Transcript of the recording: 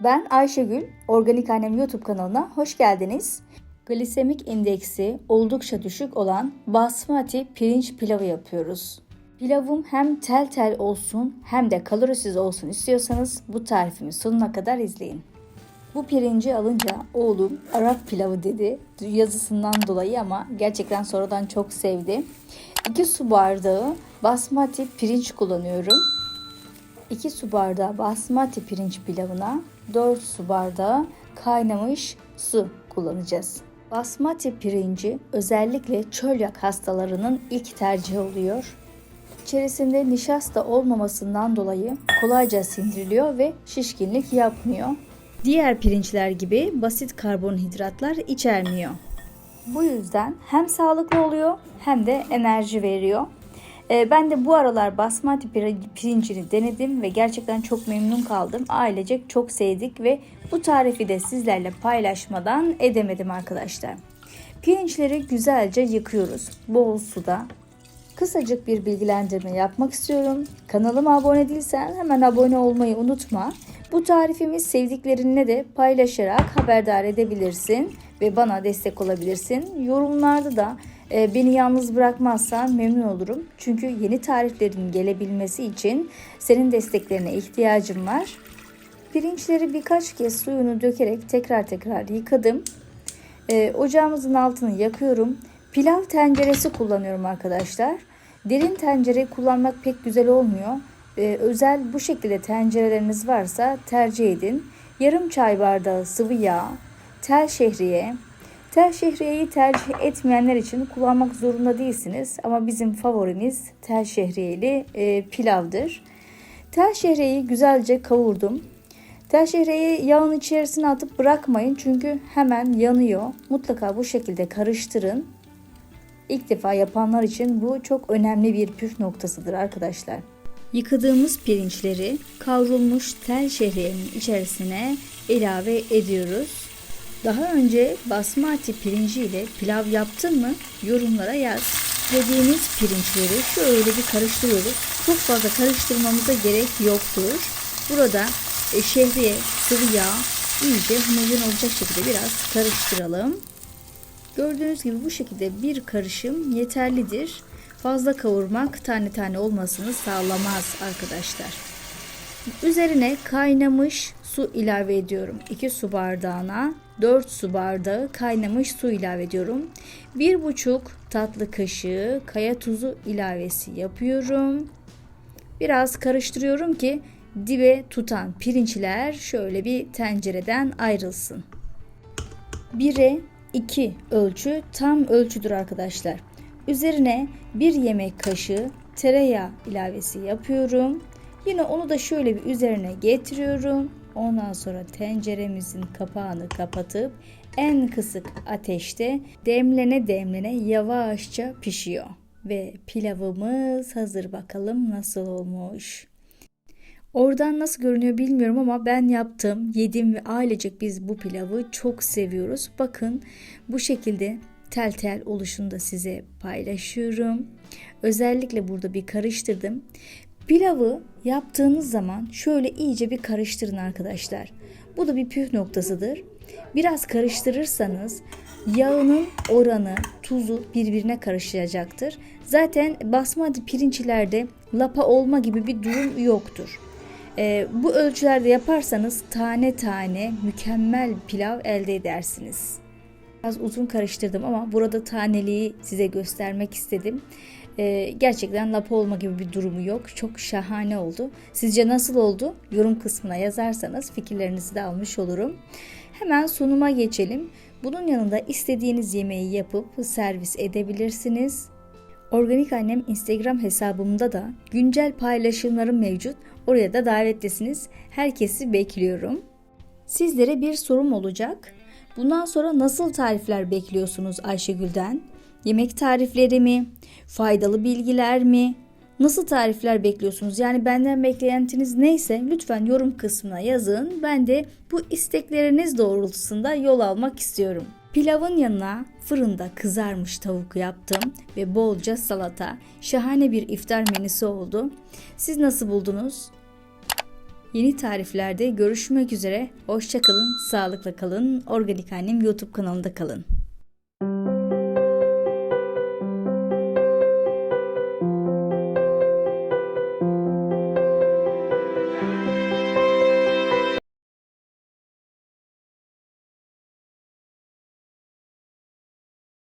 Ben Ayşegül, Organik Annem YouTube kanalına hoş geldiniz. Glisemik indeksi oldukça düşük olan basmati pirinç pilavı yapıyoruz. Pilavım hem tel tel olsun hem de kalorisiz olsun istiyorsanız bu tarifimi sonuna kadar izleyin. Bu pirinci alınca oğlum Arap pilavı dedi yazısından dolayı ama gerçekten sonradan çok sevdi. 2 su bardağı basmati pirinç kullanıyorum. 2 su bardağı basmati pirinç pilavına 4 su bardağı kaynamış su kullanacağız. Basmati pirinci özellikle çölyak hastalarının ilk tercihi oluyor. İçerisinde nişasta olmamasından dolayı kolayca sindiriliyor ve şişkinlik yapmıyor. Diğer pirinçler gibi basit karbonhidratlar içermiyor. Bu yüzden hem sağlıklı oluyor hem de enerji veriyor. Ee, Ben de bu aralar basmati pir- pirincini denedim ve gerçekten çok memnun kaldım. Ailecek çok sevdik ve bu tarifi de sizlerle paylaşmadan edemedim arkadaşlar. Pirinçleri güzelce yıkıyoruz. Bol suda. Kısacık bir bilgilendirme yapmak istiyorum. Kanalıma abone değilsen hemen abone olmayı unutma. Bu tarifimi sevdiklerinle de paylaşarak haberdar edebilirsin ve bana destek olabilirsin. Yorumlarda da e, beni yalnız bırakmazsan memnun olurum. Çünkü yeni tariflerin gelebilmesi için senin desteklerine ihtiyacım var. Pirinçleri birkaç kez suyunu dökerek tekrar tekrar yıkadım. Ee, ocağımızın altını yakıyorum. Pilav tenceresi kullanıyorum arkadaşlar. Derin tencere kullanmak pek güzel olmuyor. Ee, özel bu şekilde tencereleriniz varsa tercih edin. Yarım çay bardağı sıvı yağ, tel şehriye. Tel şehriyeyi tercih etmeyenler için kullanmak zorunda değilsiniz. Ama bizim favorimiz tel şehriyeli e, pilavdır. Tel şehriyeyi güzelce kavurdum. Tel şehriyeyi yağın içerisine atıp bırakmayın çünkü hemen yanıyor. Mutlaka bu şekilde karıştırın. İlk defa yapanlar için bu çok önemli bir püf noktasıdır arkadaşlar. Yıkadığımız pirinçleri kavrulmuş tel şehriyenin içerisine ilave ediyoruz. Daha önce basmati pirinci ile pilav yaptın mı? Yorumlara yaz. Dediğimiz pirinçleri şöyle bir karıştırıyoruz. Çok fazla karıştırmamıza gerek yoktur. Burada e, şehriye, sıvı yağ iyice homojen olacak şekilde biraz karıştıralım. Gördüğünüz gibi bu şekilde bir karışım yeterlidir. Fazla kavurmak tane tane olmasını sağlamaz arkadaşlar. Üzerine kaynamış su ilave ediyorum. 2 su bardağına 4 su bardağı kaynamış su ilave ediyorum. 1,5 tatlı kaşığı kaya tuzu ilavesi yapıyorum. Biraz karıştırıyorum ki dibe tutan pirinçler şöyle bir tencereden ayrılsın. 1'e 2 ölçü tam ölçüdür arkadaşlar. Üzerine 1 yemek kaşığı tereyağı ilavesi yapıyorum. Yine onu da şöyle bir üzerine getiriyorum. Ondan sonra tenceremizin kapağını kapatıp en kısık ateşte demlene demlene yavaşça pişiyor. Ve pilavımız hazır bakalım nasıl olmuş. Oradan nasıl görünüyor bilmiyorum ama ben yaptım, yedim ve ailecek biz bu pilavı çok seviyoruz. Bakın bu şekilde tel tel oluşunu da size paylaşıyorum. Özellikle burada bir karıştırdım. Pilavı yaptığınız zaman şöyle iyice bir karıştırın arkadaşlar. Bu da bir püf noktasıdır. Biraz karıştırırsanız yağının oranı, tuzu birbirine karışacaktır. Zaten basmati pirinçlerde lapa olma gibi bir durum yoktur. Ee, bu ölçülerde yaparsanız tane tane mükemmel pilav elde edersiniz. Biraz uzun karıştırdım ama burada taneliği size göstermek istedim. Ee, gerçekten lapa olma gibi bir durumu yok. Çok şahane oldu. Sizce nasıl oldu? Yorum kısmına yazarsanız fikirlerinizi de almış olurum. Hemen sunuma geçelim. Bunun yanında istediğiniz yemeği yapıp servis edebilirsiniz. Organik Annem Instagram hesabımda da güncel paylaşımlarım mevcut. Oraya da davetlisiniz. Herkesi bekliyorum. Sizlere bir sorum olacak. Bundan sonra nasıl tarifler bekliyorsunuz Ayşegül'den? Yemek tarifleri mi? Faydalı bilgiler mi? Nasıl tarifler bekliyorsunuz? Yani benden beklentiniz neyse lütfen yorum kısmına yazın. Ben de bu istekleriniz doğrultusunda yol almak istiyorum. Pilavın yanına fırında kızarmış tavuk yaptım ve bolca salata. Şahane bir iftar menüsü oldu. Siz nasıl buldunuz? Yeni tariflerde görüşmek üzere. Hoşçakalın, sağlıkla kalın. Organik Annem YouTube kanalında kalın.